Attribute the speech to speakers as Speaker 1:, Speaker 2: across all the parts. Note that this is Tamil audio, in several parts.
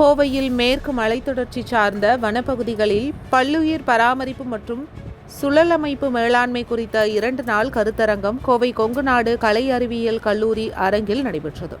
Speaker 1: கோவையில் மேற்கு மலைத்தொடர்ச்சி சார்ந்த வனப்பகுதிகளில் பல்லுயிர் பராமரிப்பு மற்றும் சுழலமைப்பு மேலாண்மை குறித்த இரண்டு நாள் கருத்தரங்கம் கோவை கொங்குநாடு கலை அறிவியல் கல்லூரி அரங்கில் நடைபெற்றது.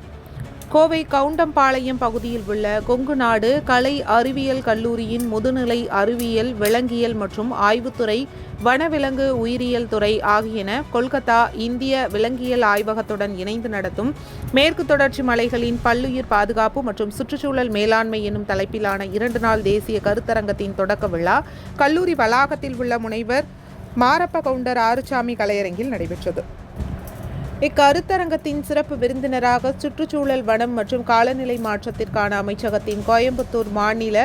Speaker 1: கோவை கவுண்டம்பாளையம் பகுதியில் உள்ள கொங்குநாடு கலை அறிவியல் கல்லூரியின் முதுநிலை அறிவியல் விலங்கியல் மற்றும் ஆய்வுத்துறை வனவிலங்கு உயிரியல் துறை ஆகியன கொல்கத்தா இந்திய விலங்கியல் ஆய்வகத்துடன் இணைந்து நடத்தும் மேற்கு தொடர்ச்சி மலைகளின் பல்லுயிர் பாதுகாப்பு மற்றும் சுற்றுச்சூழல் மேலாண்மை என்னும் தலைப்பிலான இரண்டு நாள் தேசிய கருத்தரங்கத்தின் தொடக்க விழா கல்லூரி வளாகத்தில் உள்ள முனைவர் மாரப்ப கவுண்டர் ஆறுசாமி கலையரங்கில் நடைபெற்றது. இக்கருத்தரங்கத்தின் சிறப்பு விருந்தினராக சுற்றுச்சூழல் வனம் மற்றும் காலநிலை மாற்றத்திற்கான அமைச்சகத்தின் கோயம்புத்தூர் மாநில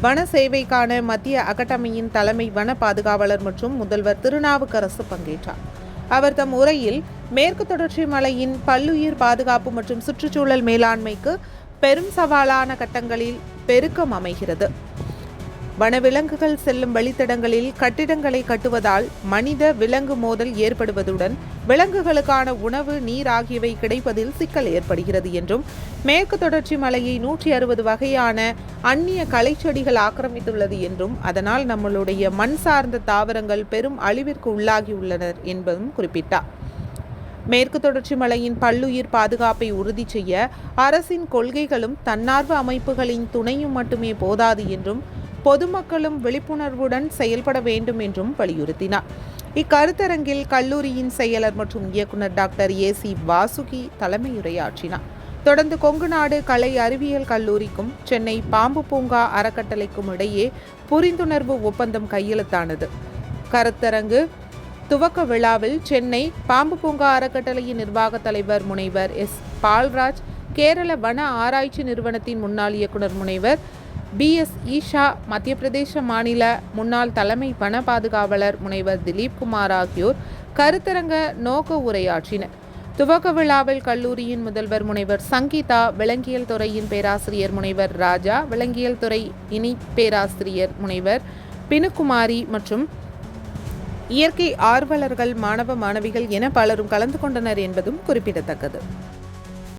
Speaker 1: வன சேவைக்கான மத்திய அகாடமியின் தலைமை வன பாதுகாவலர் மற்றும் முதல்வர் திருநாவுக்கரசு பங்கேற்றார். அவர் தம் உரையில் மேற்கு தொடர்ச்சி மலையின் பல்லுயிர் பாதுகாப்பு மற்றும் சுற்றுச்சூழல் மேலாண்மைக்கு பெரும் சவாலான கட்டங்களில் பெருக்கம் அமைகிறது. வனவிலங்குகள் செல்லும் வழித்தடங்களில் கட்டிடங்களை கட்டுவதால் மனித விலங்கு மோதல் ஏற்படுவதுடன் விலங்குகளுக்கான உணவு நீர் ஆகியவை கிடைப்பதில் சிக்கல் ஏற்படுகிறது என்றும் மேற்கு தொடர்ச்சி மலையை நூற்றி அறுபது வகையான அந்நிய களைச்செடிகள் ஆக்கிரமித்துள்ளது என்றும் அதனால் நம்மளுடைய மண் சார்ந்த தாவரங்கள் பெரும் அழிவிற்கு உள்ளாகியுள்ளனர் என்பதும் குறிப்பிட்டார். மேற்கு தொடர்ச்சி மலையின் பல்லுயிர் பாதுகாப்பை உறுதி செய்ய அரசின் கொள்கைகளும் தன்னார்வ அமைப்புகளின் துணையும் மட்டுமே போதாது என்றும் பொதுமக்களும் விழிப்புணர்வுடன் செயல்பட வேண்டும் என்றும் வலியுறுத்தினார். இக்கருத்தரங்கில் கல்லூரியின் செயலர் மற்றும் இயக்குனர் டாக்டர் ஏ சி வாசுகி தலைமையுரையாற்றினார். தொடர்ந்து கொங்குநாடு கலை அறிவியல் கல்லூரிக்கும் சென்னை பாம்பு பூங்கா அறக்கட்டளைக்கும் இடையே புரிந்துணர்வு ஒப்பந்தம் கையெழுத்தானது. கருத்தரங்கு துவக்க விழாவில் சென்னை பாம்பு பூங்கா அறக்கட்டளையின் நிர்வாக தலைவர் முனைவர் எஸ். பால்ராஜ் கேரள வன ஆராய்ச்சி நிறுவனத்தின் முன்னாள் இயக்குநர் முனைவர் பி. எஸ். ஈஷா மத்திய பிரதேச மாநில முன்னாள் தலைமை வன பாதுகாவலர் முனைவர் திலீப் குமார் ஆகியோர் கருத்தரங்க நோக்க உரையாற்றினர். துவக்க விழாவில் கல்லூரியின் முதல்வர் முனைவர் சங்கீதா விலங்கியல் துறையின் பேராசிரியர் முனைவர் ராஜா விலங்கியல் துறை இணை பேராசிரியர் முனைவர் பினுகுமாரி மற்றும் இயற்கை ஆர்வலர்கள் மாணவ மாணவிகள் என பலரும் கலந்து கொண்டனர் என்பதும் குறிப்பிடத்தக்கது.